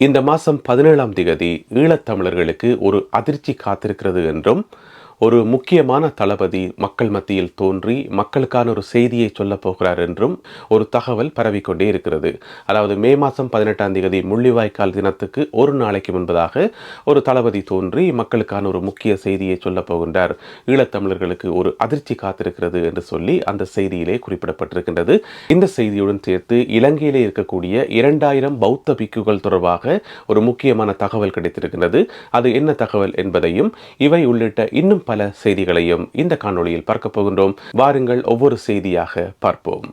இந்த மாதம் பதினேழாம் திகதி ஈழத்தமிழர்களுக்கு ஒரு அதிர்ச்சி காத்திருக்கிறது என்றும் ஒரு முக்கியமான தளபதி மக்கள் மத்தியில் தோன்றி மக்களுக்கான ஒரு செய்தியை சொல்லப் போகிறார் என்றும் ஒரு தகவல் பரவிக்கொண்டே இருக்கிறது. அதாவது மே மாதம் பதினெட்டாம் தேதி முள்ளிவாய்க்கால் தினத்துக்கு ஒரு நாளைக்கு முன்பதாக ஒரு தளபதி தோன்றி மக்களுக்கான ஒரு முக்கிய செய்தியை சொல்லப் போகின்றார். ஈழத்தமிழர்களுக்கு ஒரு அதிர்ச்சி காத்திருக்கிறது என்று சொல்லி அந்த செய்தியிலே குறிப்பிடப்பட்டிருக்கின்றது. இந்த செய்தியுடன் சேர்த்து இலங்கையிலே இருக்கக்கூடிய இரண்டாயிரம் பௌத்த பிக்குகள் தொடர்பாக ஒரு முக்கியமான தகவல் கிடைத்திருக்கின்றது. அது என்ன தகவல் என்பதையும் இவை உள்ளிட்ட இன்னும் பல செய்திகளையும் இந்த காணொளியில் பார்க்க போகின்றோம். வாருங்கள் ஒவ்வொரு செய்தியாக பார்ப்போம்.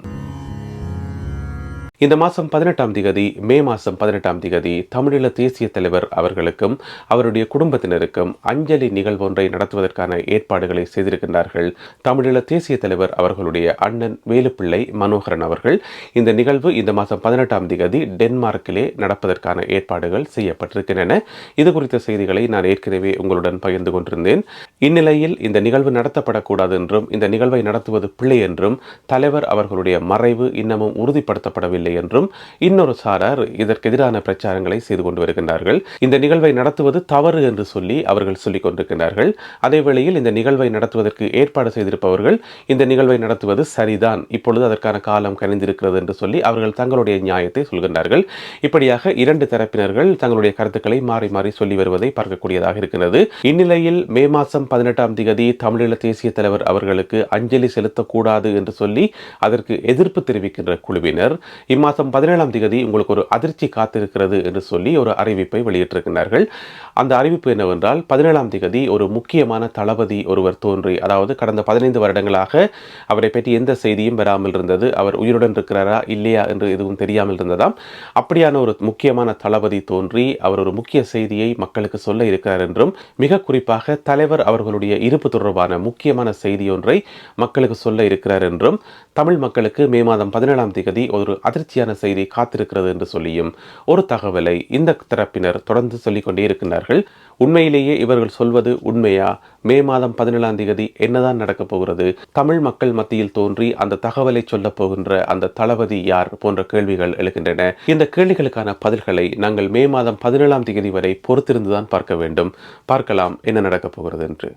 இந்த மாதம் பதினெட்டாம் திகதி மே மாதம் பதினெட்டாம் திகதி தமிழீழ தேசிய தலைவர் அவர்களுக்கும் அவருடைய குடும்பத்தினருக்கும் அஞ்சலி நிகழ்வொன்றை நடத்துவதற்கான ஏற்பாடுகளை செய்திருக்கின்றார்கள். தமிழீழ தேசிய தலைவர் அவர்களுடைய அண்ணன் வேலுப்பிள்ளை மனோகரன் அவர்கள். இந்த நிகழ்வு இந்த மாதம் பதினெட்டாம் திகதி டென்மார்க்கிலே நடப்பதற்கான ஏற்பாடுகள் செய்யப்பட்டிருக்கின்றன. இது குறித்த செய்திகளை நான் ஏற்கனவே உங்களுடன் பகிர்ந்து கொண்டிருந்தேன். இந்நிலையில் இந்த நிகழ்வு நடத்தப்படக்கூடாது என்றும் இந்த நிகழ்வை நடத்துவது பிள்ளை என்றும் தலைவர் அவர்களுடைய மறைவு இன்னமும் உறுதிப்படுத்தப்படவில்லை என்றும் இன்னொரு சாரார் இதற்கு எதிரான பிரச்சாரங்களை செய்து கொண்டு வருகின்றார்கள். இந்த நிகழ்வை நடத்துவது தவறு என்று சொல்லி அவர்கள் சொல்லிக் கொண்டிருக்கின்றார்கள். அதே வேளையில் இந்த நிகழ்வை நடத்துவதற்கு ஏற்பாடு செய்திருப்பவர்கள் இந்த நிகழ்வை நடத்துவது சரிதான் இப்பொழுது அதற்கான காலம் கணிந்திருக்கிறது என்று சொல்லி அவர்கள் தங்களுடைய நியாயத்தை சொல்கின்றார்கள். இப்படியாக இரண்டு தரப்பினர்கள் தங்களுடைய கருத்துக்களை மாறி மாறி சொல்லி வருவதை பார்க்கக்கூடியதாக இருக்கிறது. இந்நிலையில் மே மாதம் பதினெட்டாம் திகதி தமிழீழ தேசிய தலைவர் அவர்களுக்கு அஞ்சலி செலுத்தக்கூடாது என்று சொல்லி அதற்கு எதிர்ப்பு தெரிவிக்கின்ற குழுவினர். இம்மாதம் பதினேழாம் தேதி உங்களுக்கு ஒரு அதிர்ச்சி காத்திருக்கிறது என்று சொல்லி ஒரு அறிவிப்பை வெளியிட்டிருக்கிறார்கள். அந்த அறிவிப்பு என்னவென்றால் பதினேழாம் தேதி ஒரு முக்கியமான தளபதி ஒருவர் தோன்றி அதாவது கடந்த பதினைந்து வருடங்களாக அவரை பற்றி எந்த செய்தியும் வராமல் இருந்தது. அவர் உயிருடன் இருக்கிறாரா இல்லையா என்று எதுவும் தெரியாமல் இருந்ததாம். அப்படியான ஒரு முக்கியமான தளபதி தோன்றி அவர் ஒரு முக்கிய செய்தியை மக்களுக்கு சொல்ல இருக்கிறார் என்றும் மிக குறிப்பாக தலைவர் அவர்களுடைய இருப்பு தொடர்பான முக்கியமான செய்தி ஒன்றை மக்களுக்கு சொல்ல இருக்கிறார் என்றும் தமிழ் மக்களுக்கு மே மாதம் பதினேழாம் தேதி ஒரு அதிர்ச்சி அதிர்ச்சியான செய்தி காத்திருக்கிறது என்று சொல்லியும் ஒரு தகவலை இந்த தரப்பினர் தொடர்ந்து சொல்லிக்கொண்டே இருக்கின்றார்கள். உண்மையிலேயே இவர்கள் சொல்வது உண்மையா? மே மாதம் பதினேழாம் தேதி என்னதான் நடக்கப் போகிறது? தமிழ் மக்கள் மத்தியில் தோன்றி அந்த தகவலை சொல்லப் போகின்ற அந்த தளபதி யார் போன்ற கேள்விகள் எழுகின்றன. இந்த கேள்விகளுக்கான பதில்களை நாங்கள் மே மாதம் பதினேழாம் தேதி வரை பொறுத்திருந்துதான் பார்க்க வேண்டும். பார்க்கலாம் என்ன நடக்கப் போகிறது என்று.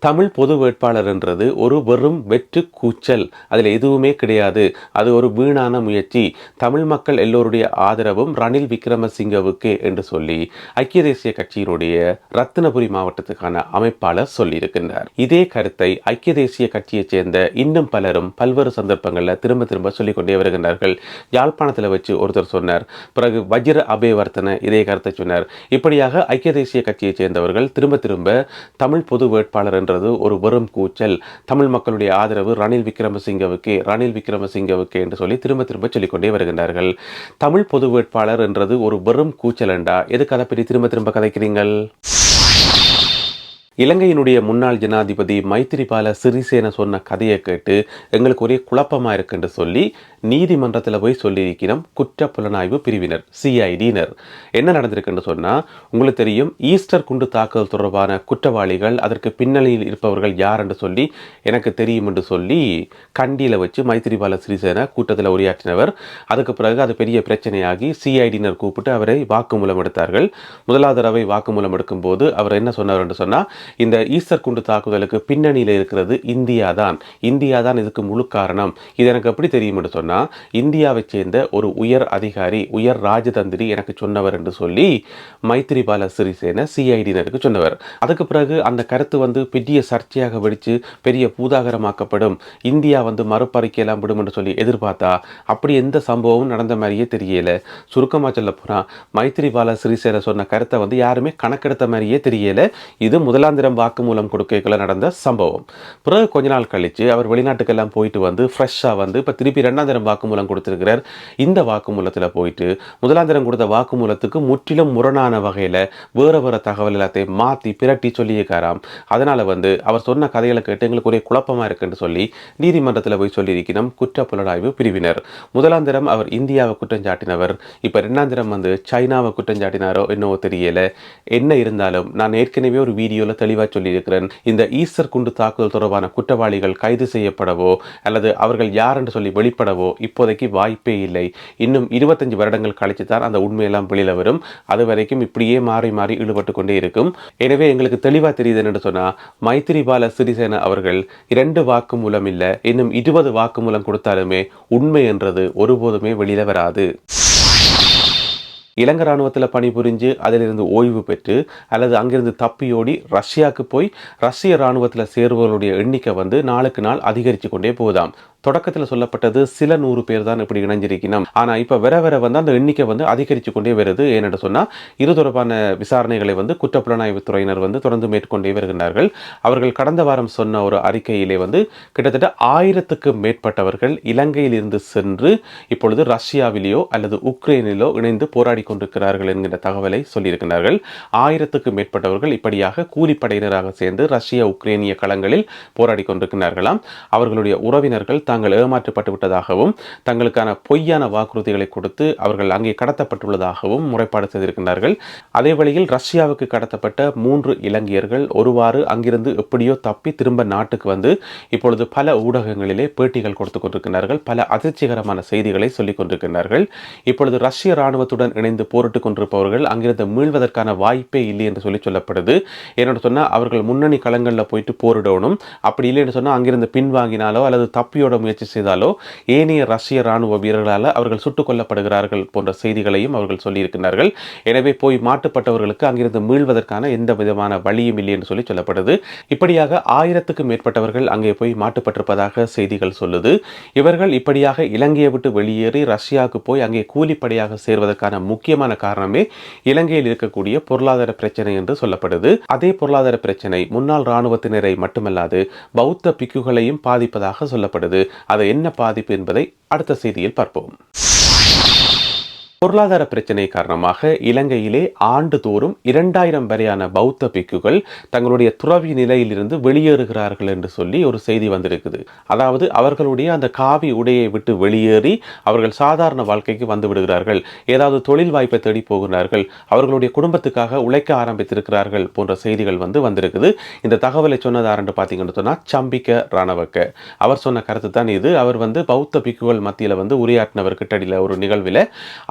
தமிழ் பொது வேட்பாளர் என்றது ஒரு வெறும் வெற்று கூச்சல். அதில் எதுவுமே கிடையாது. அது ஒரு வீணான முயற்சி. தமிழ் மக்கள் எல்லோருடைய ஆதரவும் ரணில் விக்ரமசிங்கவுக்கு என்று சொல்லி ஐக்கிய தேசிய கட்சியினுடைய ரத்தினபுரி மாவட்டத்துக்கான அமைப்பாளர் சொல்லியிருக்கின்றார். இதே கருத்தை ஐக்கிய தேசிய கட்சியைச் சேர்ந்த இன்னும் பலரும் பல்வேறு சந்தர்ப்பங்களில் திரும்ப திரும்ப சொல்லிக் கொண்டே வருகின்றார்கள். யாழ்ப்பாணத்தில் வச்சு ஒருத்தர் சொன்னார். பிறகு வஜ்ர அபேவர்த்தன இதே கருத்தை சொன்னார். இப்படியாக ஐக்கிய தேசிய கட்சியைச் சேர்ந்தவர்கள் திரும்ப திரும்ப தமிழ் பொது வேட்பாளர் என்ற என்றது ஒரு வெறும் கூச்சல். தமிழ் மக்களுடைய ஆதரவு ரணில் விக்ரமசிங்கவுக்கு ரணில் விக்ரமசிங்கவுக்கு என்று சொல்லி திரும்ப திரும்ப சொல்லிக்கொண்டே வருகின்றார்கள். தமிழ் பொது வேட்பாளர் என்றது ஒரு வெறும் கூச்சல் என்றா எதுக்கு அதை பற்றி திரும்ப திரும்ப கதைக்கிறீங்கள்? இலங்கையினுடைய முன்னாள் ஜனாதிபதி மைத்திரிபால சிறிசேன சொன்ன கதையை கேட்டு எங்களுக்கு ஒரே குழப்பமாக இருக்குன்னு சொல்லி நீதிமன்றத்தில் போய் சொல்லியிருக்கிறோம் குற்ற புலனாய்வு பிரிவினர் சிஐடியினர் என்ன நடந்திருக்குன்னு சொன்னால் உங்களுக்கு தெரியும் ஈஸ்டர் குண்டு தாக்குதல் தொடர்பான குற்றவாளிகள் அதற்கு பின்னணியில் இருப்பவர்கள் யார் என்று சொல்லி எனக்கு தெரியும் என்று சொல்லி கண்டியில் வச்சு மைத்திரிபால சிறிசேன கூட்டத்தில் உரையாற்றினவர். அதுக்கு பிறகு அது பெரிய பிரச்சனையாகி சிஐடியினர் கூப்பிட்டு அவரை வாக்குமூலம் எடுத்தார்கள். முதலாவது தடவை வாக்குமூலம் எடுக்கும்போது அவர் என்ன சொன்னார் என்று சொன்னால் இந்த ஈஸ்டர் குண்டு தாக்குதலுக்கு பின்னணியில் இருக்கிறது இந்தியா தான் இந்தியா தான் இதுக்கு முழு காரணம். இது எனக்கு எப்படி தெரியும் சொன்னால் இந்தியாவை சேர்ந்த ஒரு உயர் அதிகாரி உயர் ராஜதந்திரி எனக்கு சொன்னவர் என்று சொல்லி மைத்திரிபால சிறிசேன சிஐடினருக்கு சொன்னவர். அதுக்கு பிறகு அந்த கருத்து வந்து பெரிய சர்ச்சையாக வெடித்து பெரிய பூதாகரமாக்கப்படும். இந்தியா வந்து மறுபறிக்கையெல்லாம் விடும் என்று சொல்லி எதிர்பார்த்தா? அப்படி எந்த சம்பவமும் நடந்த மாதிரியே தெரியல. சுருக்கமாக சொல்ல போனால் மைத்திரிபால சிறிசேன சொன்ன கருத்தை வந்து யாருமே கணக்கெடுத்த மாதிரியே தெரியல. இது முதலாம் சுதந்திரம் வாக்குமூலம் கொடுக்கல நடந்த சம்பவம். பிறகு கொஞ்ச நாள் கழித்து அவர் வெளிநாட்டுக்கெல்லாம் போயிட்டு வந்து ஃப்ரெஷ்ஷாக வந்து இப்போ திருப்பி ரெண்டாந்திரம் வாக்குமூலம் கொடுத்துருக்கிறார். இந்த வாக்குமூலத்தில் போயிட்டு முதலாந்திரம் கொடுத்த வாக்குமூலத்துக்கு முற்றிலும் முரணான வகையில் வேறு வேறு தகவல் எல்லாத்தையும் மாற்றி பிரட்டி சொல்லியிருக்காராம். அதனால் வந்து அவர் சொன்ன கதைகளை கேட்டு எங்களுக்கு ஒரே குழப்பமாக இருக்குன்னு சொல்லி நீதிமன்றத்தில் போய் சொல்லியிருக்கணும். குற்ற புலனாய்வு பிரிவினர். முதலாந்திரம் அவர் இந்தியாவை குற்றம் சாட்டினவர். இப்போ ரெண்டாந்திரம் வந்து சைனாவை குற்றம் சாட்டினாரோ என்னவோ தெரியலை. என்ன இருந்தாலும் நான் ஏற்கனவே ஒரு வீடியோவில் தெளிவாக சொல்லியிருக்கிறேன். இந்த ஈஸ்டர் குண்டு தாக்குதல் தொடர்பான குற்றவாளிகள் கைது செய்யப்படவோ அல்லது அவர்கள் யார் என்று சொல்லி வெளிப்படவோ இப்போதைக்கு வாய்ப்பே இல்லை. இன்னும் இருபத்தஞ்சு வருடங்கள் கழிச்சு தான் அந்த உண்மையெல்லாம் வெளியில வரும். அது வரைக்கும் இப்படியே மாறி மாறி ஈடுபட்டு கொண்டே இருக்கும். எனவே எங்களுக்கு தெளிவாக தெரியுது என்று சொன்னால் மைத்திரிபால சிறிசேன அவர்கள் இரண்டு வாக்கு மூலம் இல்லை இன்னும் இருபது வாக்கு மூலம் கொடுத்தாலுமே உண்மை என்றது ஒருபோதுமே வெளியில வராது. இலங்கை ராணுவத்தில் பணிபுரிஞ்சு அதிலிருந்து ஓய்வு பெற்று அல்லது அங்கிருந்து தப்பியோடி ரஷ்யாவுக்கு போய் ரஷ்ய ராணுவத்தில் சேருபவர்களுடைய எண்ணிக்கை வந்து நாளுக்கு நாள் அதிகரித்து கொண்டே போகுதாம். தொடக்கத்தில் சொல்லப்பட்டது சில நூறு பேர் தான் இப்படி இணைஞ்சிருக்கணும் ஆனால் இப்போ வர வர வந்து அந்த எண்ணிக்கை வந்து அதிகரித்து கொண்டே வருது. ஏனென்று சொன்னால் இது தொடர்பான விசாரணைகளை வந்து குற்றப்புலனாய்வு துறையினர் வந்து தொடர்ந்து மேற்கொண்டே வருகின்றார்கள். அவர்கள் கடந்த வாரம் சொன்ன ஒரு அறிக்கையிலே வந்து கிட்டத்தட்ட ஆயிரத்துக்கு மேற்பட்டவர்கள் இலங்கையில் இருந்து சென்று இப்பொழுது ரஷ்யாவிலேயோ அல்லது உக்ரைனிலோ இணைந்து போராடி கொண்டிருக்கிறார்கள் என்கின்ற தகவலை சொல்லியிருக்கிறார்கள். ஆயிரத்துக்கும் மேற்பட்டவர்கள் இப்படியாக கூலிப்படையினராக சேர்ந்து ரஷ்ய உக்ரைனிய களங்களில் போராடி கொண்டிருக்கிறார்களாம். அவர்களுடைய உறவினர்கள் தாங்கள் ஏமாற்றப்பட்டு விட்டதாகவும் தங்களுக்கான பொய்யான வாக்குறுதிகளை கொடுத்து அவர்கள் அங்கே கடத்தப்பட்டுள்ளதாகவும் முறைப்பாடு செய்திருக்கிறார்கள். அதே வழியில் ரஷ்யாவுக்கு கடத்தப்பட்ட மூன்று இலங்கையர்கள் ஒருவாறு அங்கிருந்து எப்படியோ தப்பி திரும்ப நாட்டுக்கு வந்து இப்பொழுது பல ஊடகங்களிலே பேட்டிகள் கொடுத்து கொண்டிருக்கிறார்கள். பல அதிர்ச்சிகரமான செய்திகளை சொல்லிக் கொண்டிருக்கிறார்கள். இப்பொழுது ரஷ்ய இராணுவத்துடன் இணைந்து போரிட்டுக் கொண்டிருப்பவர்கள் அங்கிருந்து மீள்வதற்கான வாய்ப்பே இல்லை என்று சொல்லி சொல்லப்படுது. ஏன்னு சொன்னால் அவர்கள் முன்னணி களங்களில் போயிட்டு போரிடணும். அப்படி இல்லைன்னு சொன்னால் அங்கிருந்து பின்வாங்கினாலோ அல்லது தப்பியோட முயற்சி செய்தாலோ ஏனைய ரஷ்ய ராணுவ வீரர்களால் அவர்கள் சுட்டுக் கொல்லப்படுகிறார்கள் போன்ற செய்திகளையும் அவர்கள் சொல்லியிருக்கிறார்கள் எனவே போய் மாட்டுப்பட்டவர்களுக்கு அங்கிருந்து மீள்வதற்கான எந்த விதமான வழியும் இல்லை என்று சொல்லி சொல்லப்படுது. இப்படியாக ஆயிரத்துக்கும் மேற்பட்டவர்கள் அங்கே போய் மாட்டுப்பட்டிருப்பதாக செய்திகள் சொல்லுது. இவர்கள் இப்படியாக இலங்கையை விட்டு வெளியேறி ரஷ்யாவுக்கு போய் அங்கே கூலிப்படையாக சேர்வதற்கான முக்கியமான காரணமே இலங்கையில் இருக்கக்கூடிய பொருளாதார பிரச்சனை என்று சொல்லப்படுது. அதே பொருளாதார பிரச்சனை முன்னாள் இராணுவத்தினரை மட்டுமல்லாது பௌத்த பிக்குகளையும் பாதிப்பதாக சொல்லப்படுது. அது என்ன பாதிப்பு என்பதை அடுத்த செய்தியில் பார்ப்போம். பொருளாதார பிரச்சனை காரணமாக இலங்கையிலே ஆண்டுதோறும் இரண்டாயிரம் வரையான பௌத்த பிக்குகள் தங்களுடைய துறவி நிலையிலிருந்து வெளியேறுகிறார்கள் என்று சொல்லி ஒரு செய்தி வந்திருக்குது. அதாவது அவர்களுடைய அந்த காவி உடையை விட்டு வெளியேறி அவர்கள் சாதாரண வாழ்க்கைக்கு வந்து விடுகிறார்கள். ஏதாவது தொழில் வாய்ப்பை தேடி போகிறார்கள். அவர்களுடைய குடும்பத்துக்காக உழைக்க ஆரம்பித்திருக்கிறார்கள் போன்ற செய்திகள் வந்து வந்திருக்குது. இந்த தகவலை சொன்னது பார்த்தீங்கன்னு சொன்னால் சம்பிக்க ராணவக்க. அவர் சொன்ன கருத்து தான் இது. அவர் வந்து பௌத்த பிக்குகள் மத்தியில் வந்து உரையாற்றினவர் கிட்டடியில் ஒரு நிகழ்வில்.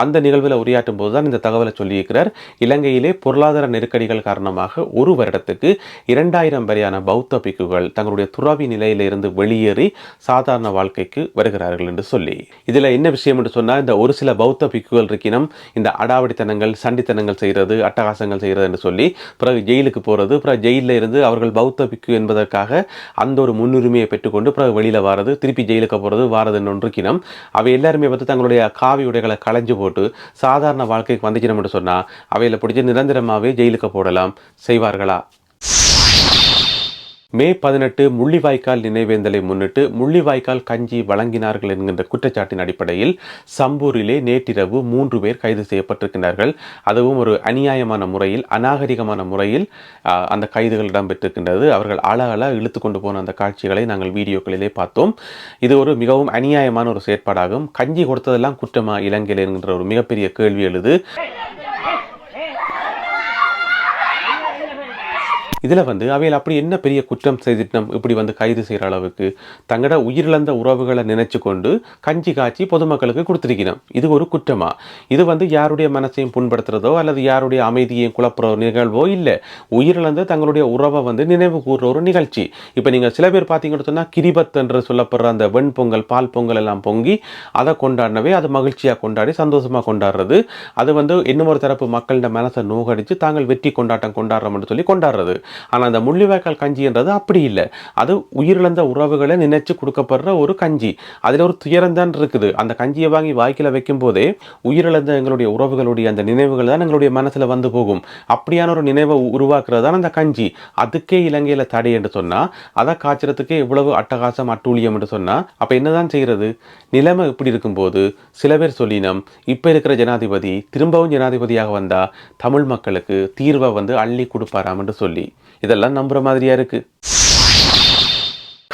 அந்த நிகழ்வில் உரையாற்றும் போது தான் இந்த தகவலை சொல்லியிருக்கிறார். இலங்கையிலே பொருளாதார நெருக்கடிகள் காரணமாக ஒரு வருடத்துக்கு இரண்டாயிரம் வரையான பௌத்த பிக்குகள் தங்களுடைய துறவி நிலையிலிருந்து வெளியேறி சாதாரண வாழ்க்கைக்கு வருகிறார்கள் என்று சொல்லி. இதில் என்ன விஷயம் என்று சொன்னால் இந்த ஒரு சில பௌத்த பிக்குகள் இருக்கினும் இந்த அடாவடித்தனங்கள் சண்டித்தனங்கள் செய்கிறது அட்டகாசங்கள் செய்கிறது என்று சொல்லி பிறகு ஜெயிலுக்கு போகிறது பிறகு ஜெயிலில் இருந்து அவர்கள் பௌத்த பிக்கு என்பதற்காக அந்த ஒரு முன்னுரிமையை பெற்றுக்கொண்டு பிறகு வெளியில் வாரது திருப்பி ஜெயிலுக்கு போகிறது வாரது என்று இருக்கினும். அவை எல்லாருமே வந்து தங்களுடைய காவி உடைகளை களைஞ்சு போட்டு சாதாரண வாழ்க்கைக்கு வந்துச்சினோம்னு சொன்னால் அவையில் பிடிச்சி நிரந்தரமாகவே ஜெயிலுக்கு போடலாம். செய்வார்களா? மே பதினெட்டு முள்ளிவாய்க்கால் நினைவேந்தலை முன்னிட்டு முள்ளிவாய்க்கால் கஞ்சி வழங்கினார்கள் என்கின்ற குற்றச்சாட்டின் அடிப்படையில் சம்பூரிலே நேற்றிரவு மூன்று பேர் கைது செய்யப்பட்டிருக்கிறார்கள் அதுவும் ஒரு அநியாயமான முறையில் அநாகரிகமான முறையில் அந்த கைதுகள் இடம்பெற்றிருக்கின்றது. அவர்கள் அழ அழ இழுத்து கொண்டு போன அந்த காட்சிகளை நாங்கள் வீடியோக்களிலே பார்த்தோம். இது ஒரு மிகவும் அநியாயமான ஒரு செயற்பாடாகும். கஞ்சி கொடுத்ததெல்லாம் குற்றமா இலங்கையில் என்கின்ற ஒரு மிகப்பெரிய கேள்வி எழுது. இதில் வந்து அவையில் அப்படி என்ன பெரிய குற்றம் செய்திட்டம் இப்படி வந்து கைது செய்கிற அளவுக்கு தங்களோட உயிரிழந்த உறவுகளை நினைச்சு கொண்டு கஞ்சி காய்ச்சி பொதுமக்களுக்கு கொடுத்துருக்கணும் இது ஒரு குற்றமா? இது வந்து யாருடைய மனசையும் புண்படுத்துறதோ அல்லது யாருடைய அமைதியையும் குழப்புற நிகழ்வோ இல்லை. உயிரிழந்த தங்களுடைய உறவை வந்து நினைவு கூறுற ஒரு நிகழ்ச்சி. இப்போ நீங்கள் சில பேர் பார்த்தீங்கன்னு சொன்னால் கிரிபத் என்று சொல்லப்படுற அந்த வெண்பொங்கல் பால் பொங்கல் எல்லாம் பொங்கி அதை கொண்டாடினவே அது மகிழ்ச்சியாக கொண்டாடி சந்தோஷமாக கொண்டாடுறது. அது வந்து இன்னும் ஒரு தரப்பு மக்களிட மனசை நோகடிச்சு தாங்கள் வெற்றி கொண்டாட்டம் கொண்டாடுறோம்னு சொல்லி கொண்டாடுறது. ஆனால் அந்த முள்ளிவாய்க்கால் கஞ்சின்றது அப்படி இல்லை. அது உயிரிழந்த உறவுகளை நினைச்சு கொடுக்கப்படுற ஒரு கஞ்சி. அதில் ஒரு துயரம் தான் இருக்குது. அந்த கஞ்சியை வாங்கி வாய்க்கில் வைக்கும் போதே உயிரிழந்த எங்களுடைய உறவுகளுடைய அந்த நினைவுகள் தான் எங்களுடைய மனசில் வந்து போகும். அப்படியான ஒரு நினைவை உருவாக்குறது தான் அந்த கஞ்சி. அதுக்கே இலங்கையில் தடை என்று சொன்னால் அதை காய்ச்சறதுக்கே இவ்வளவு அட்டகாசம் அட்டூழியம் என்று சொன்னால் அப்போ என்னதான் செய்கிறது நிலைமை இப்படி இருக்கும்போது சில பேர் சொல்லினோம் இப்போ இருக்கிற ஜனாதிபதி திரும்பவும் ஜனாதிபதியாக வந்தால் தமிழ் மக்களுக்கு தீர்வை வந்து அள்ளி கொடுப்பாராம் என்று சொல்லி. இதெல்லாம் நம்புற மாதிரியா இருக்கு?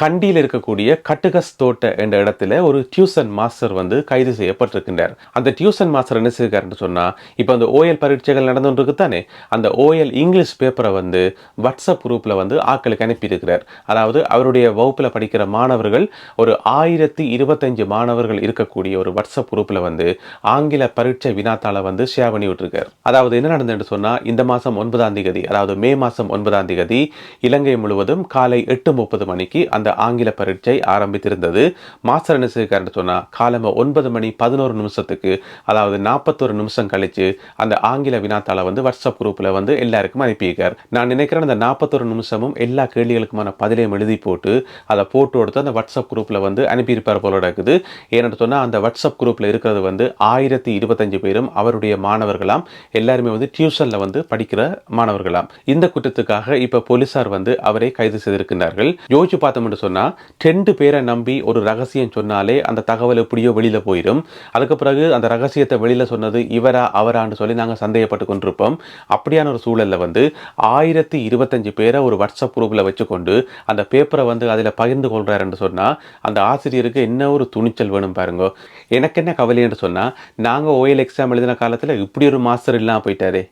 கண்டியில் இருக்கக்கூடிய கட்டுகஸ் தோட்ட என்ற இடத்துல ஒரு டியூசன் மாஸ்டர் வந்து கைது செய்யப்பட்டிருக்கின்றார். அந்த டியூசன் மாஸ்டர் என்ன செய்கிறாருன்னு சொன்னா இப்போ அந்த ஓஎல் பரீட்சைகள் நடந்துருக்கு தானே அந்த ஓஎல் இங்கிலீஷ் பேப்பரை வந்து வாட்ஸ்அப் குரூப்ல வந்து ஆட்களுக்கு அனுப்பியிருக்கிறார். அதாவது அவருடைய வகுப்பில் படிக்கிற மாணவர்கள் ஒரு ஆயிரத்தி இருபத்தஞ்சு மாணவர்கள் இருக்கக்கூடிய ஒரு வாட்ஸ்அப் குரூப்ல வந்து ஆங்கில பரீட்சை வினாத்தாளை வந்து ஷேர் பண்ணி விட்டுருக்கார். அதாவது என்ன நடந்ததுன்னு சொன்னா இந்த மாசம் ஒன்பதாம் தேதி அதாவது மே மாசம் ஒன்பதாம் தேதி இலங்கை முழுவதும் காலை எட்டு முப்பது மணிக்கு அந்த ஆங்கில பரீட்சை ஆரம்பித்திருந்தது. மாஸ்டர் என்ன செய்யிருக்காருன்னு சொன்னா காலம ஒன்பது மணி பதினோரு நிமிஷத்துக்கு அதாவது நாற்பத்தொரு நிமிஷம் கழிச்சு அந்த ஆங்கில வினாத்தாளை வந்து வாட்ஸ்அப் குரூப்ல வந்து எல்லாருக்கும் அனுப்பியிருக்கார். நான் நினைக்கிறேன் அந்த நாற்பத்தொரு நிமிஷமும் எல்லா கேள்விகளுக்குமான பதிலையும் எழுதி போட்டு அதை போட்டு கொடுத்து அந்த வாட்ஸ்அப் குரூப்ல வந்து அனுப்பியிருப்பார் போல இருக்குது. ஏன்னு சொன்னா அந்த வாட்ஸ்அப் குரூப்ல இருக்கிறது வந்து ஆயிரத்தி இருபத்தஞ்சு பேரும் அவருடைய மாணவர்களாம் எல்லாருமே வந்து டியூஷன்ல வந்து படிக்கிற மாணவர்களாம். இந்த குற்றத்துக்காக இப்ப போலீசார் வந்து அவரை கைது செய்திருக்கிறார்கள் யோசிச்சு பார்த்தோம்னு சொன்னா ரெண்டு பேரை நம்பி ஒரு ரகசியம் சொன்னாலே அந்த தகவல் எப்படியோ வெளியில போயிடும் அதுக்கு பிறகு அந்த ரகசியத்தை வெளியில சொன்னது இவரா அவரான்னு சொல்லி நாங்கள் சந்தேகப்பட்டு கொண்டிருப்போம். அப்படியான ஒரு சூழல்ல வந்து ஆயிரத்தி இருபத்தஞ்சு பேரை ஒரு வாட்ஸ்அப் குரூப்பில் வச்சுக்கொண்டு அந்த பேப்பரை வந்து அதில் பகிர்ந்து கொள்கிறாருன்னு சொன்னால் அந்த ஆசிரியருக்கு என்ன ஒரு துணிச்சல் வேணும் பாருங்க. எனக்கு என்ன கவலைன்னு சொன்னா நாங்க ஓஎல் எக்ஸாம் எழுதின காலத்தில் இப்படி ஒரு மாஸ்டர் இல்லாமல் போயிட்டாரே.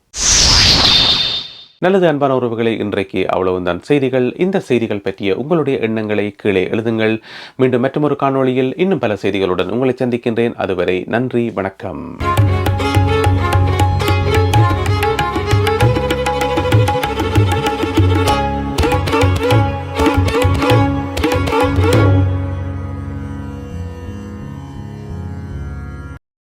நல்லது அன்பான உறவுகளை இன்றைக்கு அவ்வளவுதான். செய்திகள் இந்த செய்திகள் பற்றிய உங்களுடைய எண்ணங்களை கீழே எழுதுங்கள். மீண்டும் மற்றொரு காணொளியில் இன்னும் பல செய்திகளுடன் உங்களை சந்திக்கின்றேன். அதுவரை நன்றி வணக்கம்.